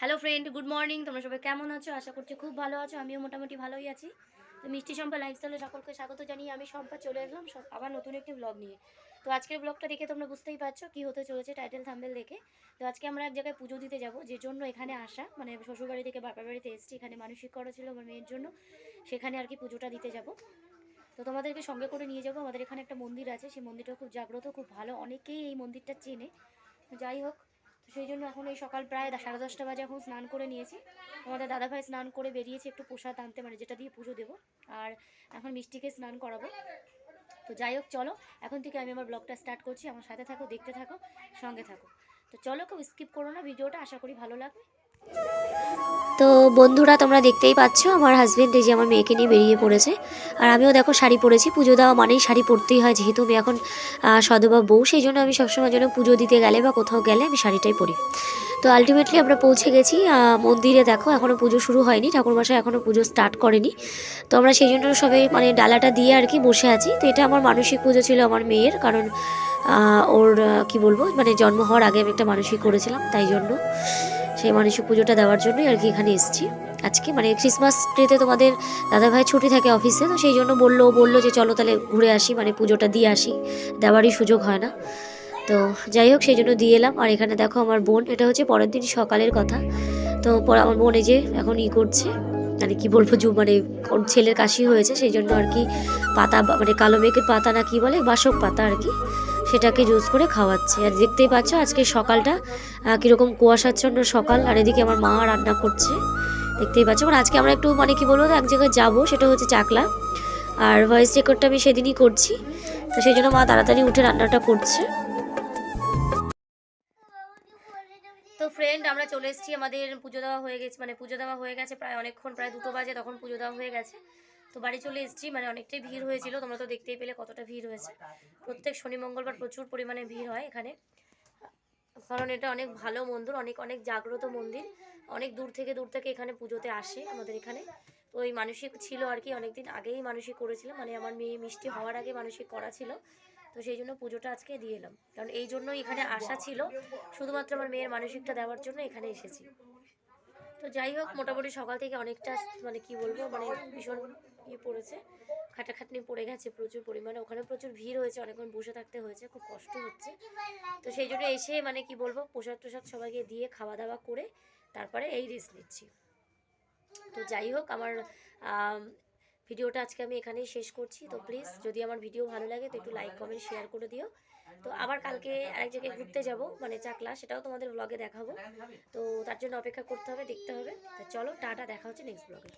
Hello friend good morning তোমরা সবাই কেমন আছো? আশা করছি খুব ভালো আছো। আমিও মোটামুটি ভালোই আছি। তো মিষ্টি সম্পা লাইফস্টাইলে সকলকে স্বাগত জানিয়ে আমি সম্পা চলে এলাম আবার নতুন একটি ব্লগ নিয়ে। তো আজকের ব্লগটা দেখে তোমরা বুঝতেই পারছ কি হতে চলেছে টাইটেল থাম্বেল দেখে। তো আজকে আমরা এক জায়গায় পুজো দিতে যাব, যে জন্য এখানে আসা। মানে শ্বশুরবাড়ি থেকে বাপের বাড়িতে এসেছি, এখানে মানসিক করা ছিল আমার মেয়ের জন্য। সেখানে আর কি পুজোটা দিতে যাব। তো তোমাদেরকে সঙ্গে করে নিয়ে যাব। আমাদের এখানে একটা মন্দির আছে, সেই মন্দিরটা খুব জাগ্রত, খুব ভালো। অনেকেই এই মন্দিরটা চেনে। যাই হোক তো সেই জন্য এখন এই সকাল প্রায় সাড়ে দশটা বাজে এখন স্নান করে নিয়েছি। আমাদের দাদাভাই স্নান করে বেরিয়েছে একটু প্রসাদ আনতে মানে যেটা দিয়ে পুজো দেবো। আর এখন মিষ্টিকে স্নান করাবো। তো যাই হোক, চলো, এখন থেকে আমি আমার ব্লগটা স্টার্ট করছি। আমার সাথে থাকো, দেখতে থাকো, সঙ্গে থাকো। তো চলো কেউ স্কিপ করো না, ভিডিওটা আশা করি ভালো লাগবে। তো বন্ধুরা, তোমরা দেখতেই পাচ্ছ আমার হাজব্যান্ড এই যে আমার মেয়েকে নিয়ে বেরিয়ে পড়েছে। আর আমিও দেখো শাড়ি পরেছি, পুজো দেওয়া মানেই শাড়ি পরতেই হয়, যেহেতু আমি এখন সদবা বউ, সেই জন্য আমি সবসময় যেন পুজো দিতে গেলে বা কোথাও গেলে আমি শাড়িটাই পরি। তো আলটিমেটলি আমরা পৌঁছে গেছি মন্দিরে দেখো এখনও পুজো শুরু হয়নি, ঠাকুরমশাই এখনও পুজো স্টার্ট করেনি। তো আমরা সেই জন্য সবাই মানে ডালাটা দিয়ে আর কি বসে আছি। তো এটা আমার মানসিক পুজো ছিল আমার মেয়ের, কারণ ওর কি বলব মানে জন্ম হওয়ার আগে আমি একটা মানসিক করেছিলাম, তাই জন্য। সেই মানসিক পুজোটা দেওয়ার জন্যই আর কি এখানে এসেছি। আজকে মানে ক্রিসমাস ডেতে তোমাদের দাদাভাই ছুটি থাকে অফিসে তো সেই জন্য বলল বলল যে চলো তাহলে ঘুরে আসি মানে পুজোটা দিয়ে আসি। দেওয়ারই সুযোগ হয় না। তো যাই হোক, সেই জন্য দিয়ে এলাম। আর এখানে দেখো আমার বোন, এটা হচ্ছে পরের দিন সকালের কথা। তো পরে আমার বোন এই যে এখন ই করছে মানে কি বলব, জু মানে ওর ছেলের কাশি হয়েছে, সেই জন্য আর কি পাতা মানে কালো মেঘের পাতা না কি বলে, বাসক পাতা আর কি। সেটাকে জুস করে খাওয়াচ্ছে। আর দেখতেই পাচ্ছ আজকে সকালটা কীরকম কুয়াশাচ্ছন্ন সকাল, আর এদিকে আমার মা রান্না করছে। দেখতেই পাচ্ছ মানে আজকে আমরা একটু মানে কি বলব, এক জায়গায় যাব, সেটা হচ্ছে চাকলা। আর ভয়েস রেকর্ডটা আমি সেদিনই করছি। তো সেই জন্য মা তাড়াতাড়ি উঠে রান্নাটা করছে। তো ফ্রেন্ড আমরা চলে এসেছি, আমাদের পুজো দেওয়া হয়ে গেছে মানে পুজো দেওয়া হয়ে গেছে প্রায় অনেকক্ষণ, প্রায় দুটো বাজে, তখন পুজো দেওয়া হয়ে গেছে। তো বাড়ি চলে এসেছি মানে অনেকটাই ভিড় হয়েছিল, তোমরা তো দেখতেই পেলে কতটা ভিড় হয়েছে। প্রত্যেক শনি, মঙ্গলবার প্রচুর পরিমাণে ভিড় হয় এখানে। কারণ এটা অনেক ভালো মন্দির, অনেক অনেক জাগ্রত মন্দির। অনেক দূর থেকে দূর থেকে এখানে পুজোতে আসে আমাদের এখানে। তো ওই মানসিক ছিল আর কি, অনেকদিন আগেই মানসিক করেছিলাম। মানে আমার মেয়ে মিষ্টি হওয়ার আগে মানসিক করা ছিল। তো সেই জন্য পুজোটা আজকে দিয়ে এলাম। কারণ এই জন্যই এখানে আসা ছিল। শুধুমাত্র আমার মেয়ের মানসিকটা দেওয়ার জন্য এখানে এসেছি। তো যাই হোক, মোটামুটি সকাল থেকে অনেকটা মানে কি বলব মানে ভীষণ ইয়ে পড়েছে। খাটাখাটনি পড়ে গেছে প্রচুর পরিমাণে। ওখানে প্রচুর ভিড় হয়েছে অনেকক্ষণ বসে থাকতে হয়েছে খুব কষ্ট হচ্ছে। তো সেই জন্য এসে মানে কি বলব প্রসাদ টোসাদ সবাইকে দিয়ে খাওয়া দাওয়া করে তারপরে এই রেস্ট নিচ্ছি। তো যাই হোক আমার আম, ভিডিওটা আজকে আমি এখানেই শেষ করছি। তো প্লিজ যদি আমার ভিডিও ভালো লাগে তো একটু লাইক কমেন্ট শেয়ার করে দিও। তো আবার কালকে আরেক জায়গায় ঘুরতে যাব মানে চাকলা সেটাও তোমাদের ব্লগে দেখাবো। তো তার জন্য অপেক্ষা করতে হবে দেখতে হবে। তো চলো টাটা দেখা হচ্ছে নেক্সট ব্লগে